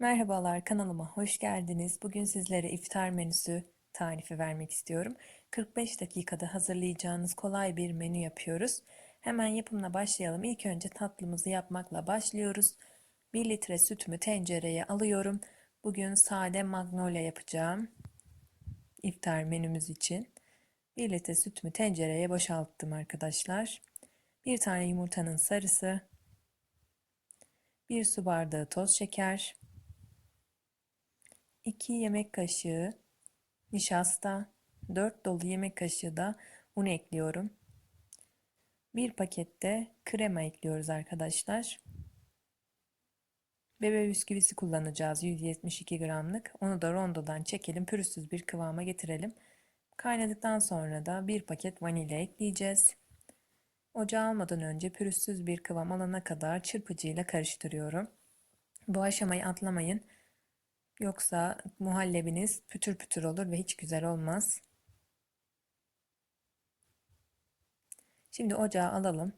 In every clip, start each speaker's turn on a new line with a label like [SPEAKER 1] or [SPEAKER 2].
[SPEAKER 1] Merhabalar kanalıma hoş geldiniz. Bugün sizlere iftar menüsü tarifi vermek istiyorum. 45 dakikada hazırlayacağınız kolay bir menü yapıyoruz. Hemen yapımına başlayalım. İlk önce tatlımızı yapmakla başlıyoruz. 1 litre sütümü tencereye alıyorum. Bugün sade magnolia yapacağım. İftar menümüz için. 1 litre sütümü tencereye boşalttım arkadaşlar. Bir tane yumurtanın sarısı, 1 su bardağı toz şeker, 2 yemek kaşığı nişasta, 4 dolu yemek kaşığı da un ekliyorum. Bir pakette krema ekliyoruz arkadaşlar. Bebe bisküvisi kullanacağız 172 gramlık. Onu da rondodan çekelim pürüzsüz bir kıvama getirelim. Kaynadıktan sonra da bir paket vanilya ekleyeceğiz. Ocağa almadan önce pürüzsüz bir kıvam alana kadar çırpıcıyla karıştırıyorum. Bu aşamayı atlamayın. Yoksa muhallebiniz pütür pütür olur ve hiç güzel olmaz. Şimdi ocağa alalım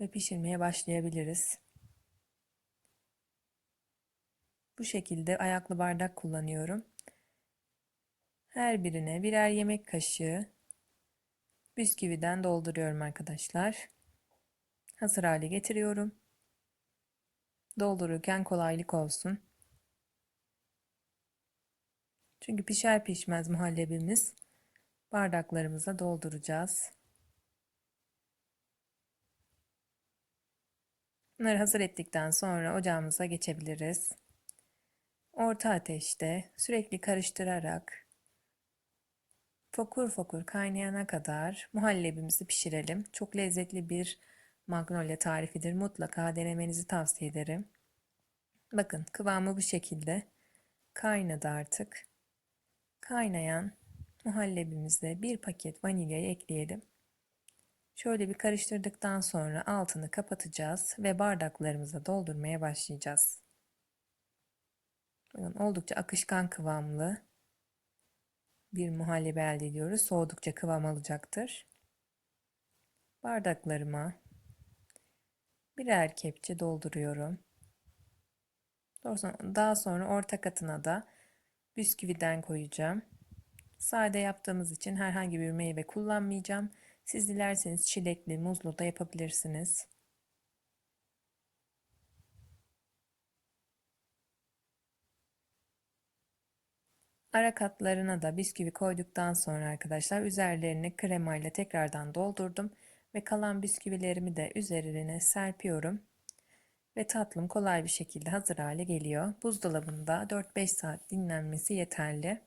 [SPEAKER 1] ve pişirmeye başlayabiliriz. Bu şekilde ayaklı bardak kullanıyorum. Her birine birer yemek kaşığı bisküviden dolduruyorum arkadaşlar. Hazır hale getiriyorum. Doldururken kolaylık olsun. Çünkü pişer pişmez muhallebimiz bardaklarımıza dolduracağız. Bunları hazır ettikten sonra ocağımıza geçebiliriz. Orta ateşte sürekli karıştırarak fokur fokur kaynayana kadar muhallebimizi pişirelim. Çok lezzetli bir magnolia tarifidir. Mutlaka denemenizi tavsiye ederim. Bakın kıvamı bu şekilde. Kaynadı artık. Kaynayan muhallebimize bir paket vanilyayı ekleyelim. Şöyle bir karıştırdıktan sonra altını kapatacağız ve bardaklarımıza doldurmaya başlayacağız. Bakın oldukça akışkan kıvamlı bir muhallebi elde ediyoruz. Soğudukça kıvam alacaktır. Bardaklarıma birer kepçe dolduruyorum. Daha sonra orta katına da bisküviden koyacağım. Sade yaptığımız için herhangi bir meyve kullanmayacağım. Siz dilerseniz çilekli, muzlu da yapabilirsiniz. Ara katlarına da bisküvi koyduktan sonra arkadaşlar üzerlerini kremayla tekrardan doldurdum ve kalan bisküvilerimi de üzerine serpiyorum. Ve tatlım kolay bir şekilde hazır hale geliyor. Buzdolabında 4-5 saat dinlenmesi yeterli.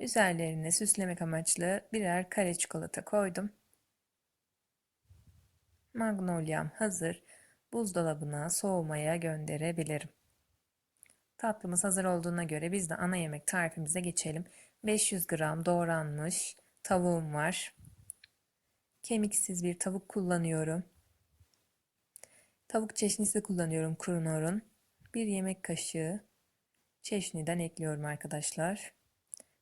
[SPEAKER 1] Üzerlerine süslemek amaçlı birer kare çikolata koydum. Magnolia'm hazır. Buzdolabına soğumaya gönderebilirim. Tatlımız hazır olduğuna göre biz de ana yemek tarifimize geçelim. 500 gram doğranmış tavuğum var. Kemiksiz bir tavuk kullanıyorum. Tavuk çeşnisi kullanıyorum Krunor'un. Bir yemek kaşığı çeşniden ekliyorum arkadaşlar.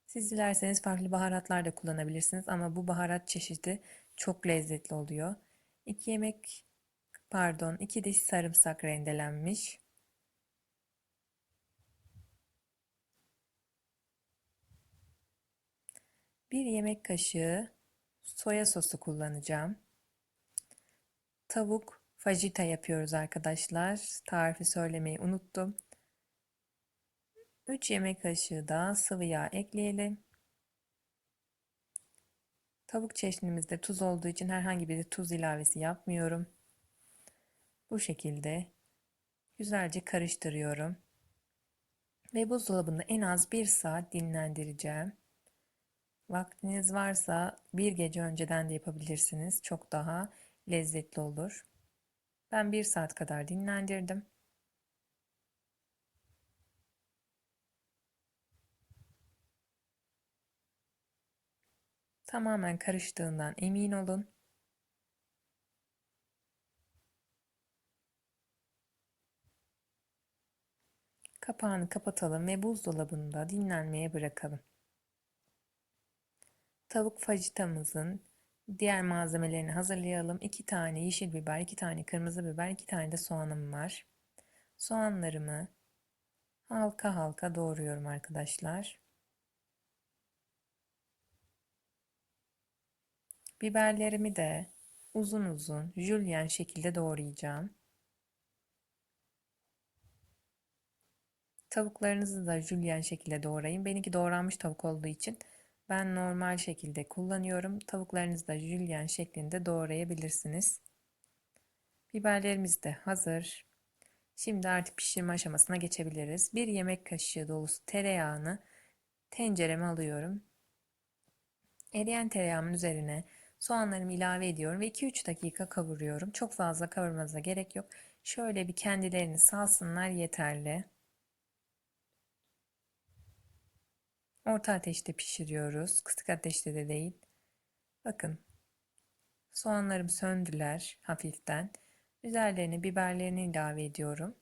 [SPEAKER 1] Siz dilerseniz farklı baharatlar da kullanabilirsiniz ama bu baharat çeşidi çok lezzetli oluyor. 2 yemek pardon 2 diş sarımsak rendelenmiş. Bir yemek kaşığı soya sosu kullanacağım. Tavuk fajita yapıyoruz arkadaşlar. Tarifi söylemeyi unuttum. 3 yemek kaşığı da sıvı yağ ekleyelim. Tavuk çeşnimizde tuz olduğu için herhangi bir tuz ilavesi yapmıyorum. Bu şekilde güzelce karıştırıyorum. Ve buzdolabında en az 1 saat dinlendireceğim. Vaktiniz varsa bir gece önceden de yapabilirsiniz. Çok daha lezzetli olur. Ben bir saat kadar dinlendirdim. Tamamen karıştığından emin olun. Kapağını kapatalım ve buzdolabında dinlenmeye bırakalım. Tavuk fajitamızın Diğer malzemelerini hazırlayalım. 2 tane yeşil biber, 2 tane kırmızı biber, 2 tane de soğanım var. Soğanlarımı halka halka doğruyorum arkadaşlar. Biberlerimi de uzun uzun jülyen şekilde doğrayacağım. Tavuklarınızı da jülyen şekilde doğrayın. Benimki doğranmış tavuk olduğu için ben normal şekilde kullanıyorum. Tavuklarınızı da jülyen şeklinde doğrayabilirsiniz. Biberlerimiz de hazır. Şimdi artık pişirme aşamasına geçebiliriz. Bir yemek kaşığı dolusu tereyağını tencereme alıyorum. Eriyen tereyağımın üzerine soğanlarımı ilave ediyorum ve 2-3 dakika kavuruyorum. Çok fazla kavurmanıza gerek yok. Şöyle bir kendilerini salsınlar yeterli. Orta ateşte pişiriyoruz. Kısık ateşte de değil. Bakın. Soğanlarım söndüler hafiften. Üzerlerine biberlerini ilave ediyorum.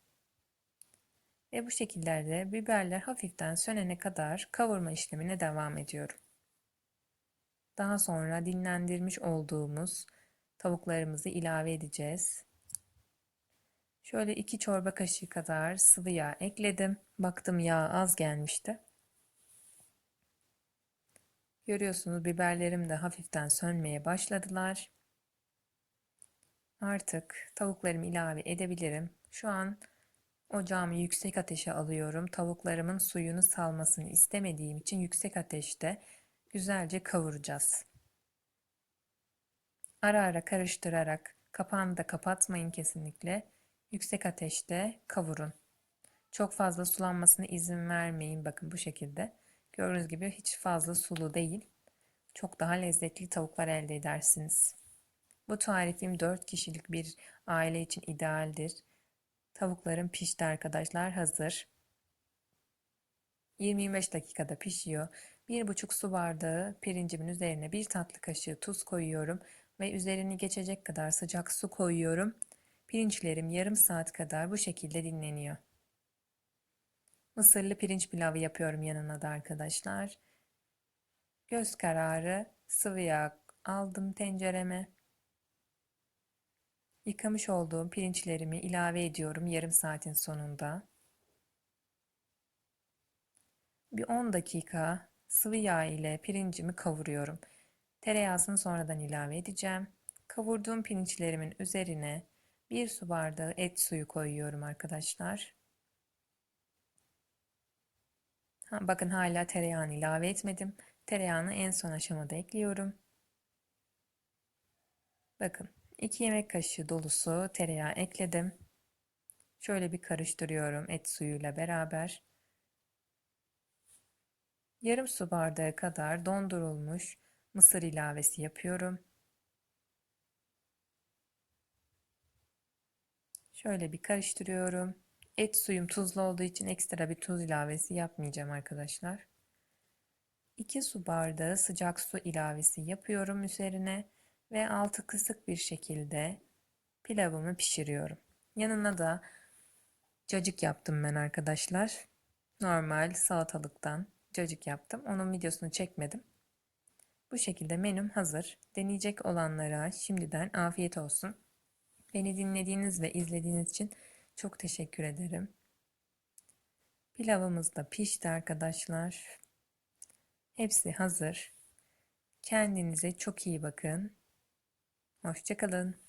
[SPEAKER 1] Ve bu şekillerde biberler hafiften sönene kadar kavurma işlemine devam ediyorum. Daha sonra dinlendirmiş olduğumuz tavuklarımızı ilave edeceğiz. Şöyle 2 çorba kaşığı kadar sıvı yağ ekledim. Baktım yağ az gelmişti. Görüyorsunuz biberlerim de hafiften sönmeye başladılar. Artık tavuklarımı ilave edebilirim. Şu an ocağımı yüksek ateşe alıyorum. Tavuklarımın suyunu salmasını istemediğim için yüksek ateşte güzelce kavuracağız. Ara ara karıştırarak kapağını da kapatmayın kesinlikle. Yüksek ateşte kavurun. Çok fazla sulanmasına izin vermeyin. Bakın bu şekilde. Gördüğünüz gibi hiç fazla sulu değil. Çok daha lezzetli tavuklar elde edersiniz. Bu tarifim 4 kişilik bir aile için idealdir. Tavuklarım pişti arkadaşlar hazır. 20-25 dakikada pişiyor. 1,5 su bardağı pirincimin üzerine 1 tatlı kaşığı tuz koyuyorum ve üzerini geçecek kadar sıcak su koyuyorum. Pirinçlerim yarım saat kadar bu şekilde dinleniyor. Mısırlı pirinç pilavı yapıyorum yanına da arkadaşlar. Göz kararı sıvı yağ aldım tencereme. Yıkamış olduğum pirinçlerimi ilave ediyorum yarım saatin sonunda. Bir 10 dakika sıvı yağ ile pirincimi kavuruyorum. Tereyağını sonradan ilave edeceğim. Kavurduğum pirinçlerimin üzerine bir su bardağı et suyu koyuyorum arkadaşlar. Bakın hala tereyağını ilave etmedim. Tereyağını en son aşamada ekliyorum. Bakın 2 yemek kaşığı dolusu tereyağı ekledim. Şöyle bir karıştırıyorum et suyuyla beraber. Yarım su bardağı kadar dondurulmuş mısır ilavesi yapıyorum. Şöyle bir karıştırıyorum. Et suyum tuzlu olduğu için ekstra bir tuz ilavesi yapmayacağım arkadaşlar. 2 su bardağı sıcak su ilavesi yapıyorum üzerine ve altı kısık bir şekilde pilavımı pişiriyorum. Yanına da cacık yaptım ben arkadaşlar. Normal salatalıktan cacık yaptım. Onun videosunu çekmedim. Bu şekilde menüm hazır. Deneyecek olanlara şimdiden afiyet olsun. Beni dinlediğiniz ve izlediğiniz için çok teşekkür ederim. Pilavımız da pişti arkadaşlar. Hepsi hazır. Kendinize çok iyi bakın. Hoşçakalın.